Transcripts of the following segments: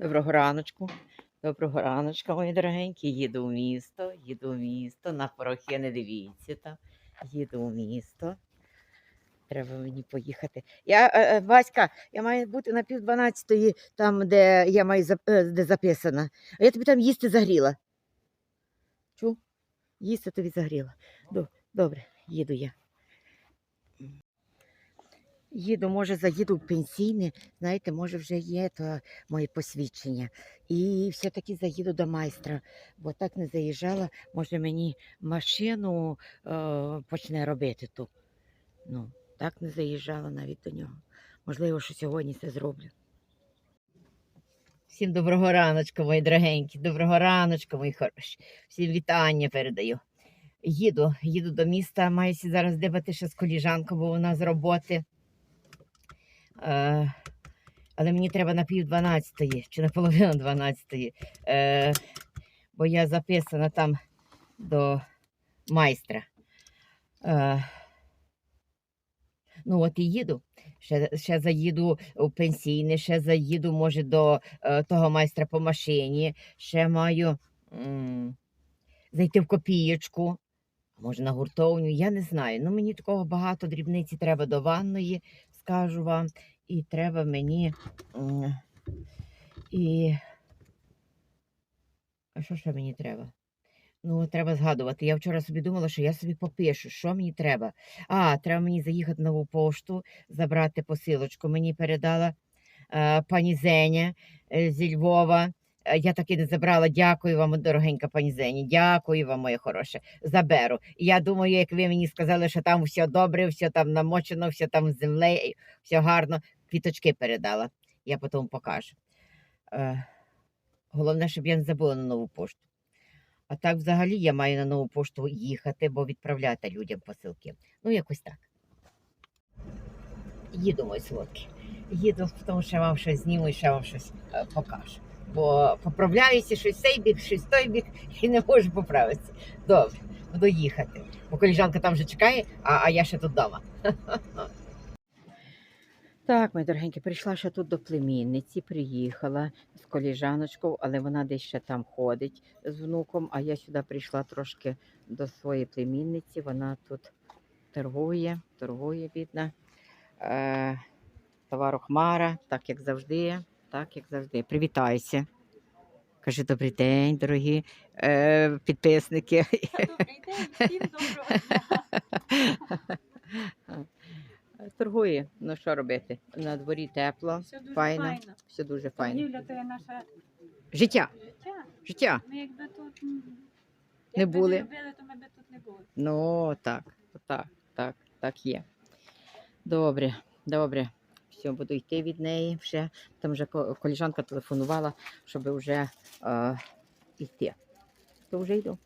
Доброго раночку. Доброго раночку, мої дорогенькі. Їду в місто, їду в місто. На порохи не дивіться там. Їду в місто. Треба мені поїхати. Я, е, е, Васька, я маю бути на пів дванадцятої, там, де я маю е, де записана. А я тобі там їсти загріла. Чув? Їсти тобі загріла. Добре, їду я. Їду, може, заїду в пенсійне, знаєте, може, вже є то моє посвідчення. І все-таки заїду до майстра, бо так не заїжджала, може мені машину е, почне робити ту. Ну, так не заїжджала навіть до нього. Можливо, що сьогодні це зроблю. Всім доброго раночку, мої дорогенькі, доброго раночку, мої хороші. Всім вітання передаю. Їду, їду до міста, маю сі зараз ще з коліжанкою, бо вона з роботи. Е, але мені треба на пів дванадцятої чи на половину дванадцятої. Е, бо я записана там до майстра. Е, ну, от і їду. Ще, ще заїду у пенсійне, ще заїду, може, до е, того майстра по машині, ще маю м, зайти в копієчку, може на гуртовню, я не знаю. Ну, мені такого багато дрібниці треба до ванної, скажу вам. І треба мені. І. А що ще мені треба? Ну, треба згадувати. Я вчора собі думала, що я собі попишу, що мені треба. А, треба мені заїхати на нову пошту, забрати посилочку. Мені передала е, пані Зеня е, зі Львова. Е, Я таки не забрала. Дякую вам, дорогенька пані Зені. Дякую вам, моє хороше. Заберу. Я думаю, як ви мені сказали, що там все добре, все там намочено, все там землею, все гарно. Квіточки передала. Я потім покажу. Е, Головне, щоб я не забула на нову пошту. А так, взагалі, я маю на нову пошту їхати, бо відправляти людям посилки. Ну, якось так. Їду, мої солодкі. Їду, тому що я вам щось зніму і ще вам щось е, покажу. Бо поправляюся щось цей бік, щось той бік, і не можу поправитися. Добре, буду їхати. Бо коліжанка там вже чекає, а, а я ще тут вдома. Так, мої дорогенькі, прийшла ще тут до племінниці, приїхала з коліжаночкою, але вона десь ще там ходить з внуком. А я сюди прийшла трошки до своєї племінниці. Вона тут торгує, торгує, бідна. Е, товару Хмара, так як завжди, так як завжди. Привітайся. Кажи добрий день, дорогі е, підписники. Добрий день, всім доброго дня. Торгує, ну що робити? На дворі тепло, Все дуже файно, файно. все дуже файно. Торгівля то є наше Життя, життя. життя. Ми якби тут Не якби були. не любили, то ми би тут не були. Ну, так, так, так, так є. Добре, добре. Все, буду йти від неї вже. Там вже коліжанка телефонувала, щоб вже е, йти. То вже йду.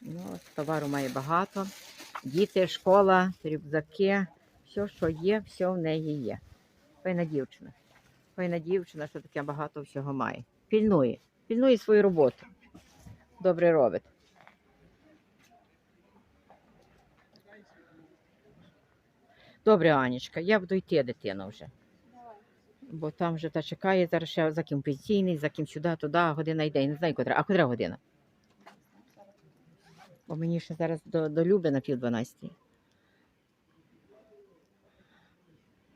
Ну, товару має багато. Діти, школа, рюкзаки, все, що є, все в неї є. Файна дівчина. Файна дівчина, що таке багато всього має. Пільнує. Пільнує свою роботу. Добре робить. Добре, Анічка, я буду йти, дитина вже. Бо там вже та чекає, зараз ще за ким пенсійний, за ким сюди, туди, година йде. Я не знаю, котра. А котра година? Бо мені ще зараз до, до Люби на пів дванадцятій.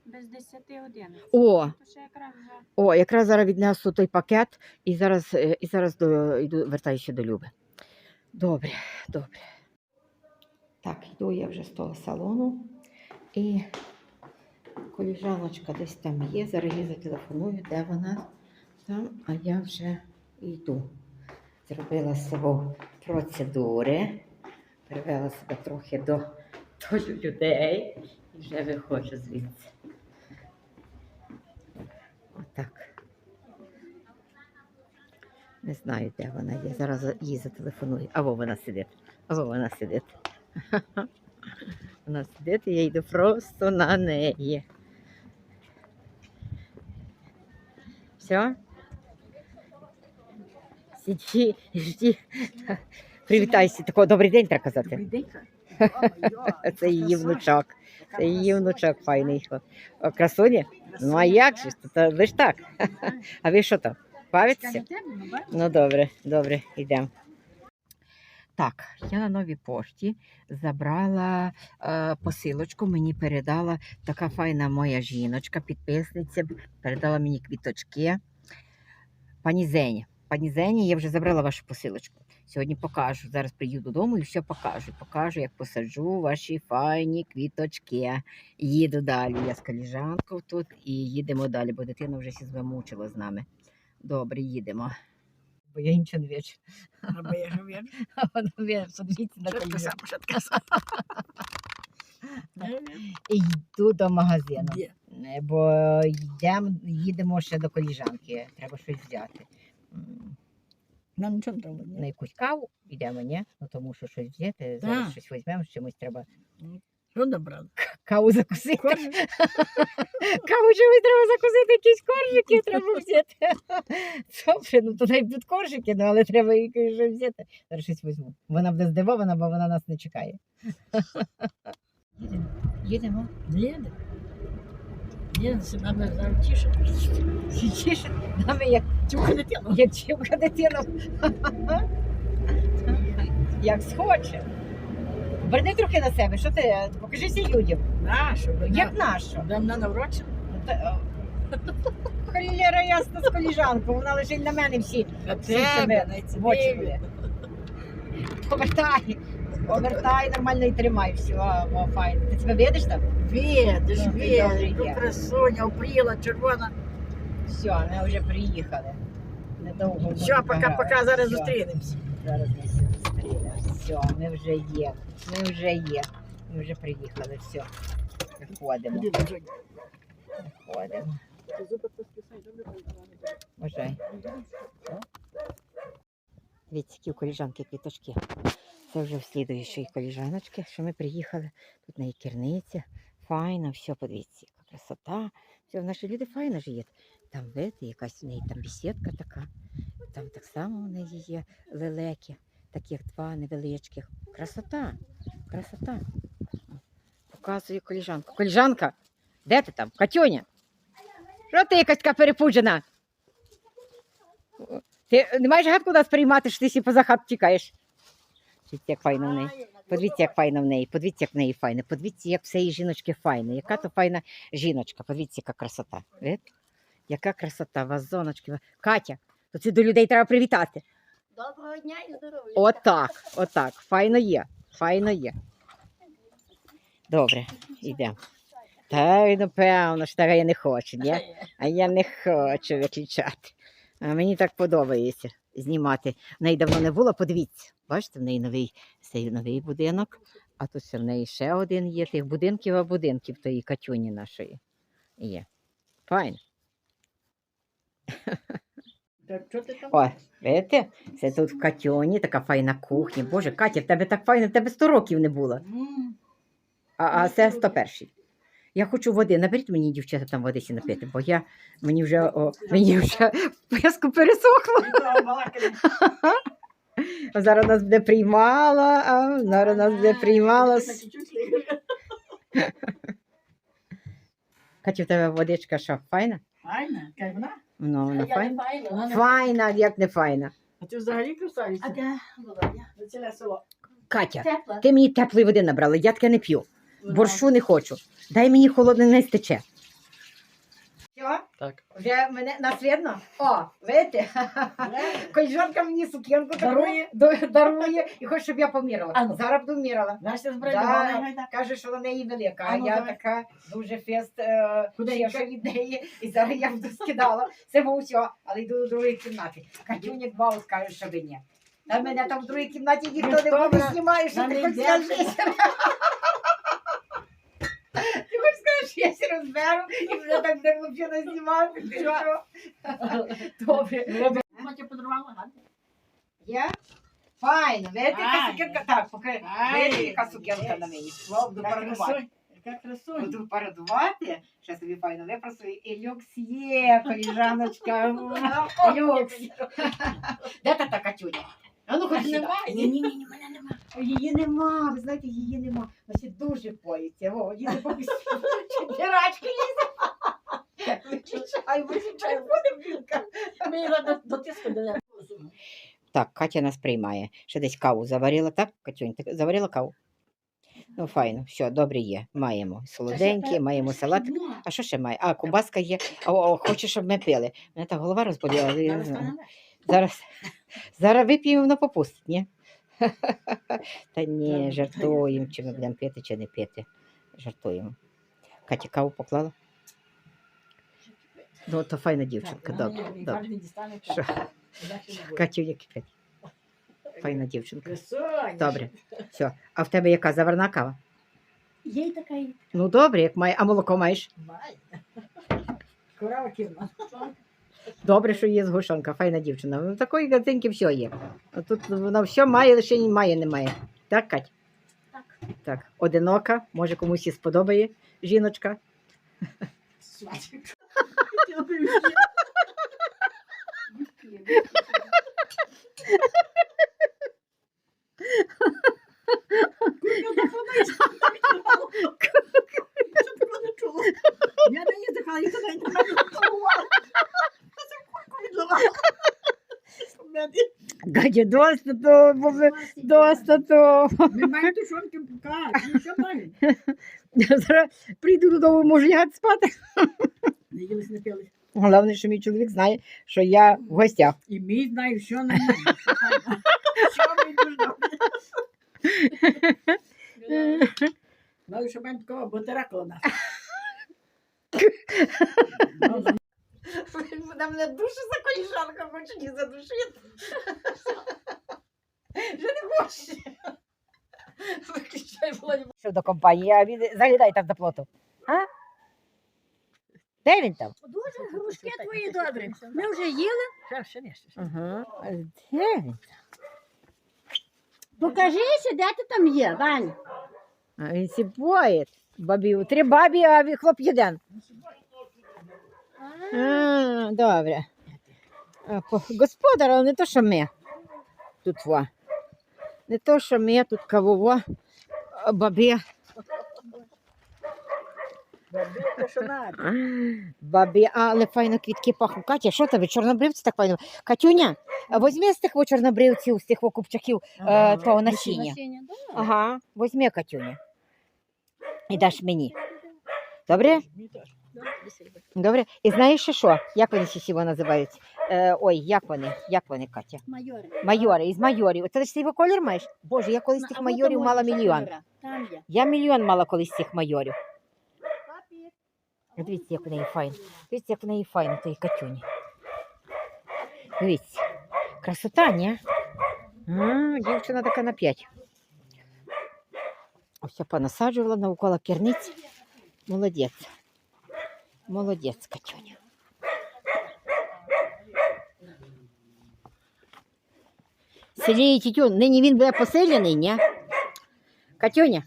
Без 10 годин. О, якраз вже о, якраз зараз віднесу той пакет і зараз, е, і зараз до, йду, вертаюся до Люби. Добре, добре. Так, йду я вже з того салону. І коліжаночка десь там є. Зараз їй зателефоную, де вона там, а я вже йду. Зробила з собою процедури, привела себе трохи до, до людей і вже виходжу звідси. Отак. Не знаю, де вона є. Зараз за- їй зателефоную. Або вона сидить. Або вона сидить. Вона сидить, і я йду просто на неї. Все? Сиді, жди. Привітайся. Тако, добрий день треба казати. день. Це її внучок. Це її внучок файний. О, Красуні? Ну а як же? Ви ж так. А ви що там? Бавитеся? Ну добре, добре, йдемо. Так, я на новій пошті забрала е, посилочку, мені передала така файна моя жіночка, підписниця, передала мені квіточки. Пані Зені. Пані Зені, я вже забрала вашу посилочку. Сьогодні покажу. Зараз приїду додому і все покажу. Покажу, як посаджу ваші файні квіточки. Їду далі. Я з коліжанкою тут і їдемо далі, бо дитина вже сі замучила з нами. Добре, їдемо. Бо я нічого не вічу. Або я ж вірю. А вона на Що коліжанку. сказав, що сказав. І йду до магазину. Де? Бо йдемо, їдемо ще до коліжанки. Треба щось взяти. Нам нічого не треба. На якусь каву йдемо, ні? Ну тому що щось взяти, зараз щось візьмемо, з чимось треба Що добрали? каву закусити. Коржик? Каву чимось треба закусити, якісь коржики треба взяти. Добре, ну то дай коржики, ну але треба якось щось взяти. Зараз щось візьму. Вона буде здивована, бо вона нас не чекає. Їдемо. Їдемо. Їде. Їде, це треба зараз тіше. Тіше, нами як Чого дитину? Як чівка дитину. Як схоче. Верни трохи на себе, що ти? Покажися людям. Нащо? Як нащо? Нам на наврочі? Холєра ясно з коліжанкою, вона лежить на мене всі. А Всі себе в очі. Повертай. Повертай, нормально і тримай все. О, файно. Ти себе видиш там? Видиш, Ну, ти добре видиш, є. ну красуня, опріла, червона. Все, ми вже приїхали. Недовго. Все, пока-пока, зараз зустрінемось. Зараз ми всі зустрінемо. Все, ми вже є. Ми вже є. Ми вже приїхали. Все. Виходимо. Виходимо. Бажай. Дивіться, які у коліжанки квіточки. Це вже в слідуючої коліжаночки, що ми приїхали. Тут в неї керниця. Файна, все, подивіться, яка красота. Все, наші люди файно живуть. Там, видите, якась у неї там бесідка така. Там так само у неї є лелеки, таких два невеличких. Красота, красота. Показую коліжанку. Коліжанка, де ти там? Катюня? Що ти якась така перепуджена? Ти не маєш гадку нас приймати, що ти сі поза хат тікаєш. Подивіться, як файно в неї. Подивіться, як файно в неї. Подивіться, як в неї файно. Подивіться, як в цієї жіночки файно. Яка то файна жіночка. Подивіться, яка красота. Яка красота, вазоночки. Катя, то це до людей треба привітати. Доброго дня і здоров'я. Отак, отак. Файно є. Файно є. Добре, йдемо. Та, напевно, що так я не хочу, ні? А я не хочу виключати. А мені так подобається знімати. В неї давно не було, подивіться. Бачите, в неї новий, цей новий будинок, а тут ще в неї ще один є. Тих будинків, а будинків тої Катюні нашої є. Файно. Так, що ти там? О, видите? Це тут в Катюні така файна кухня. Боже, Катя, в тебе так файно, в тебе 100 років не було. М, А, а це 101. Я хочу води. Наберіть мені, дівчата, там водиці напити, бо я мені вже о, мені вже пересохло. нікого балакати. А Зараз нас буде приймала, а зараз нас буде приймала. Так. Катя, в тебе водичка що, файна? Файна, як вона? Ну, вона файна. Не- Файна, як не файна. А ти взагалі красавиця? А де ціле село. Катя, Тепла. ти мені теплої води набрала, я таке не п'ю. Борщу не хочу. Дай мені холодне не стече. Все? Так. Вже мене нас видно? О, видите? Кольжанка мені сукенку Дарує? до- дарує і хоче, щоб я поміряла. А ну. Зараз буду міряла. Настя Да. Каже, що на неї велика, а А ну, я давай. така дуже фест е, від неї. І зараз я буду скидала. Це був все, але йду до другої кімнати. Катюня Баус каже, що ви ні. Та мене там в другій кімнаті ніхто не буде знімає, що ти не хоч йде. скажи. Ти сі розберу і мене так взагалі не знімати. Ти що? Добре. Матя подарувала, гарно. Я? Файно, видите, яка сукенка? Так, покажи. Видите, яка сукенка на мені. Слово буду Яка парадувати. красунь, Яка красунь. Буду парадувати. Ще собі файно випросую. І люкс є, коліжаночка. Люкс. Де та та Катюня? А ну хоч сюди. Немає. Ні, ні, ні, мене нема. Її нема, ви знаєте, її нема. Вона ще дуже боїться. О, їде по Дирачки лізе. Чай, чай, буде білка. Ми його до, до тиску. Так, Катя нас приймає. Ще десь каву заварила, так, Катюнь? Ти заварила каву? Ну, файно, все, добре є. Маємо солоденькі, маємо салат. А що ще має? А, кубаска є. О, о, хоче, щоб ми пили. Мене та голова розболіла. я не знаю. Зараз, зараз вип'ємо, воно попустить, ні? Та ні, жартуємо, чи ми будемо пити, чи не пити. Жартуємо. Катя каву поклала? Ну, то файна дівчинка, добре. добре. Що? Катю, як кипить. Файна дівчинка. Добре. Все. А в тебе яка заварна кава? Є й така Ну добре, як має. А молоко маєш? має. Корова кірна. Добре, що є згушонка, файна дівчина. Ну такої газинки все є. А тут вона все має, лише має, немає. Так, Кать? Так. Так. Одинока, може комусь і сподобає жіночка. Я не їздила, і туди не відливала. Гадя, доста то, доста то. Ми маємо тушонки покати, ну що маємо? Я зараз прийду додому, можу лягати спати. Не їлись, не пились. Головне, що мій чоловік знає, що я в гостях. І мій знає, що не має. Що ми дуже добре. Знаю, що маємо такого ботера коло нас. Вона мене душу за коліжанка хоче не задушити. Вже не хоче. Виключай, Володя. Що до компанії, а він заглядай там до плоту. А? Де він там? Дуже грушки твої добрі. Ми вже їли? Ще, ще не, ще. ще. Ага. Де він? Покажися, де ти там є, Ваня. А він сіпоє. Бабі, три бабі, а він хлоп один. А, добре. Господар, але не то, що ми. Тут во. Не то, що ми тут кавово. а Бабі. Бабі, то що надо. А, Бабі, але файно квітки пахнуть. Катя, що тебе, чорнобривці так файно? Катюня, а візьми з тих во чорнобривців, з тих во купчаків е, того насіння. Ага, візьми, Катюня. І даш мені. Добре? Добре. І знаєш ще що? Як вони ще сіво називаються? Е, ой, як вони? Як вони, Катя? Майори. Майори, із майорів. Оце ж цей колір маєш? Боже, я колись тих майорів мала мільйон. Там є. Я мільйон мала колись цих майорів. Дивіться, як в неї файно. Дивіться, як в неї файно, тої Катюні. Дивіться. Красота, ні? А, дівчина така на п'ять. Ось я понасаджувала навколо керниць. Молодець. Молодець, Катюня. Селіє тютюн. Нині він буде поселений, ні? Катюня,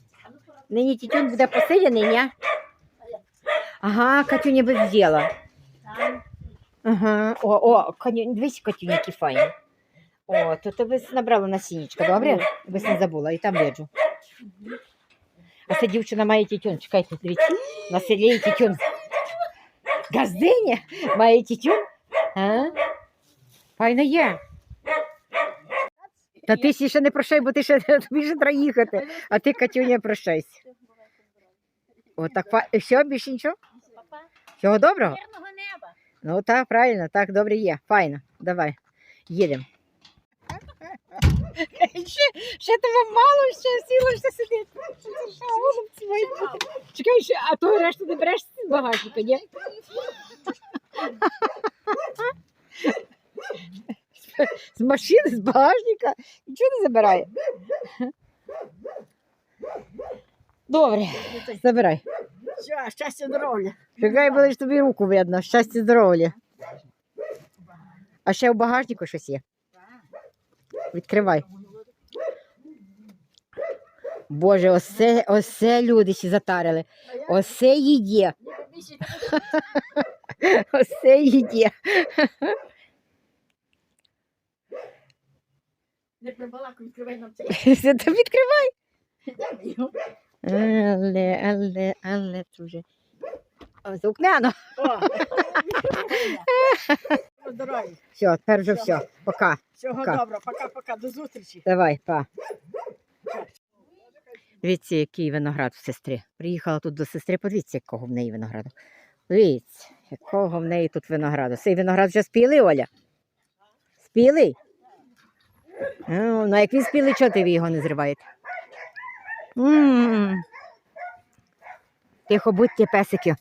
нині тютюн буде поселений, ні? Ага, Катюня без діла. Там. Ага. О, о, Катю, дивись, Катюня, які файні. О, то ти ви набрала насіннячка, добре? Ви не забула, і там виджу. А ця дівчина має тютюн, чекайте, дивіться. На селі є тютюн. Газдиня має тютюн? А? Файно є. Та ти ще не прощай, бо ти ще тобі ще треба їхати. А ти, Катюня, прощайся. Отак, і все, більше нічого? Всього доброго? Мирного неба. Ну так, правильно, так добре є. Файно. Давай. Їдемо. ще, ще тебе мало, ще сіло, ще сидить. Це голубці мої бути? Чекай, ще, а то решту не береш з багажника, ні? З машини, з багажника? Нічого не забирає. Добре, забирай. Все, щастя, здоров'я. Чекай, будеш тобі руку видно. Щастя, здоров'я. А ще в багажнику щось є. Відкривай. Боже, осе, осе люди ще затарили. Осе їде. Осе їде. Не прибалаку, відкривай нам. Все, відкривай. Але, але, але, це вже. Сукняно. Здоров'я. Все, тепер вже все. Пока. Всього Пока. доброго. Пока-пока. До зустрічі. Давай, па. Дивіться, який виноград в сестри. Приїхала тут до сестри, подивіться, якого в неї винограду. Дивіться, якого в неї тут винограду. Цей виноград вже спілий, Оля? Спілий? Ну, ну як він спілий, чого ти його не зриваєте? М. Тихо будьте, песики.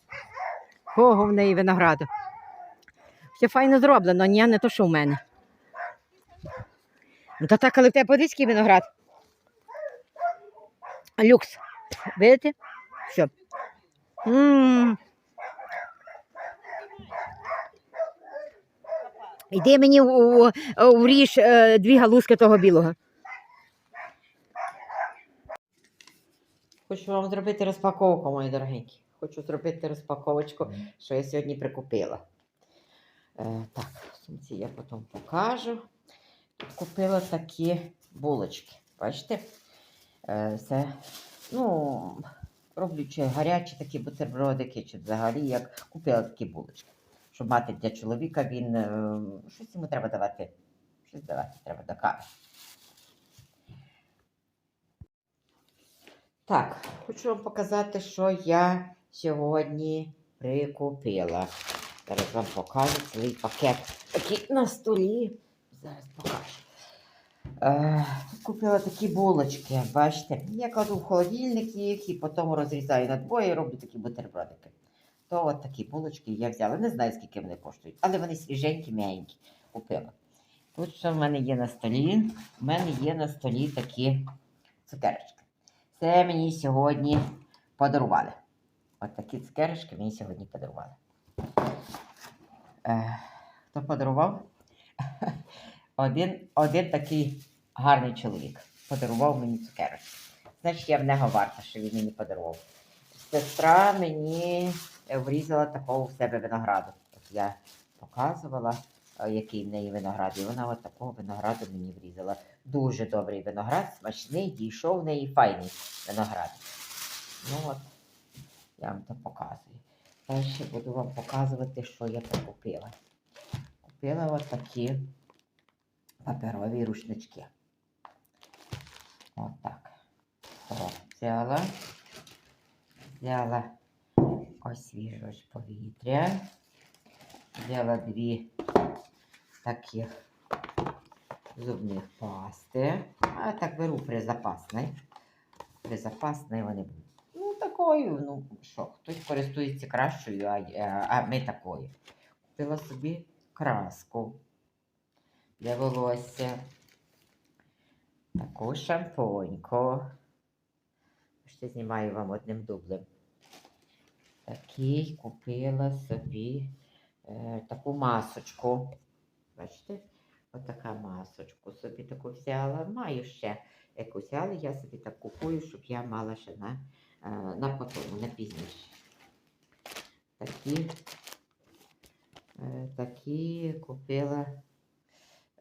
Кого в неї винограду. Все файно зроблено, ні, не то, що в мене. Ну та так, але в тебе подивись, який виноград. Люкс. Видите? Все. м Іди мені у, у, уріж е, дві галузки того білого. Хочу вам зробити розпаковку, мої дорогенькі. Хочу зробити розпаковочку, що я сьогодні прикупила. Е, так, сумці я потім покажу. Купила такі булочки. Бачите? Е, Це, ну, роблю чи гарячі такі бутербродики, чи взагалі як купила такі булочки. Щоб мати для чоловіка, він е, щось йому треба давати. Щось давати треба до кави. Так, хочу вам показати, що я сьогодні прикупила. Зараз вам покажу цілий пакет. Такий на столі. Зараз покажу. Е, купила такі булочки, бачите. Я кладу в холодильник їх і потім розрізаю на двоє і роблю такі бутербродики. То от такі булочки я взяла. Не знаю, скільки вони коштують, але вони свіженькі, м'ягенькі. Купила. Тут що в мене є на столі? У мене є на столі такі цукерочки. Це мені сьогодні подарували. От такі цукерочки мені сьогодні подарували. Е, хто подарував? Один, один такий гарний чоловік подарував мені цукерочки. Значить, я в нього варта, що він мені подарував. Сестра мені е, врізала такого в себе винограду. От я показувала, е, який в неї виноград, і вона от такого винограду мені врізала. Дуже добрий виноград, смачний, дійшов в неї файний виноград. Ну от, я вам це показую. Далі буду вам показувати, що я покупила. Купила от такі паперові рушнички. Отак. Взяла. Взяла свіже повітря. Взяла дві таких зубних пасти. А так беру при запасний. При запасний вони будуть. Такою, ну що, хтось користується кращою, а, а ми такою. Купила собі краску для волосся. Таку шампуньку. Ще знімаю вам одним дублем. Такий купила собі е, таку масочку. Бачите? Отака масочку собі таку взяла. Маю ще якусь, але я собі так купую, щоб я мала ще на, е, на потом, на пізніше. Такі, е, такі купила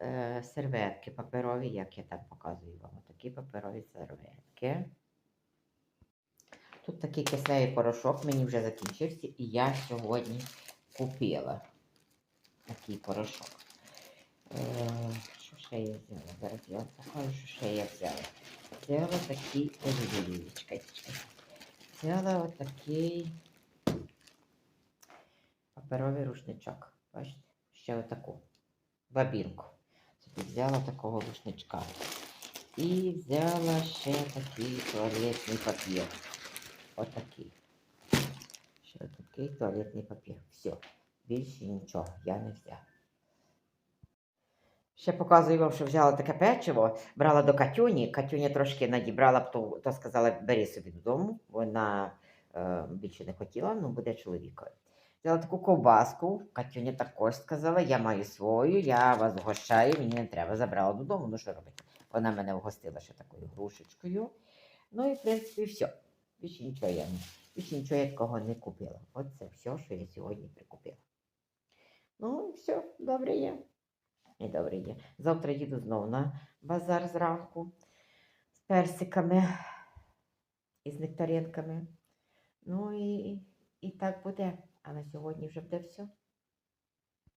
е, серветки паперові, як я там показую вам. Такі паперові серветки. Тут такий кисневий порошок мені вже закінчився, і я сьогодні купила такий порошок. Е, що ще я взяла? Зараз я покажу, що ще я взяла. Взяла такий, ой, Взяла отакий паперовий рушничок. Бачите? Ще отаку бабінку. Собі взяла такого рушничка. І взяла ще такий туалетний папір. Отакий. Ще такий туалетний папір. Все. Більше нічого я не взяла. Ще показую вам, що взяла таке печиво, брала до Катюні. Катюня трошки надібрала, то, то сказала, бери собі додому. Вона е, більше не хотіла, ну буде чоловікові. Взяла таку ковбаску. Катюня також сказала, я маю свою, я вас вгощаю, мені не треба. Забрала додому, ну що робити? Вона мене вгостила ще такою грушечкою. Ну і в принципі все. Більше нічого я більше нічого я такого не купила. От це все, що я сьогодні прикупила. Ну, все, добре є. І добре є. Завтра їду знову на базар зранку з персиками і з нектаринками. Ну і, і так буде. А на сьогодні вже буде все.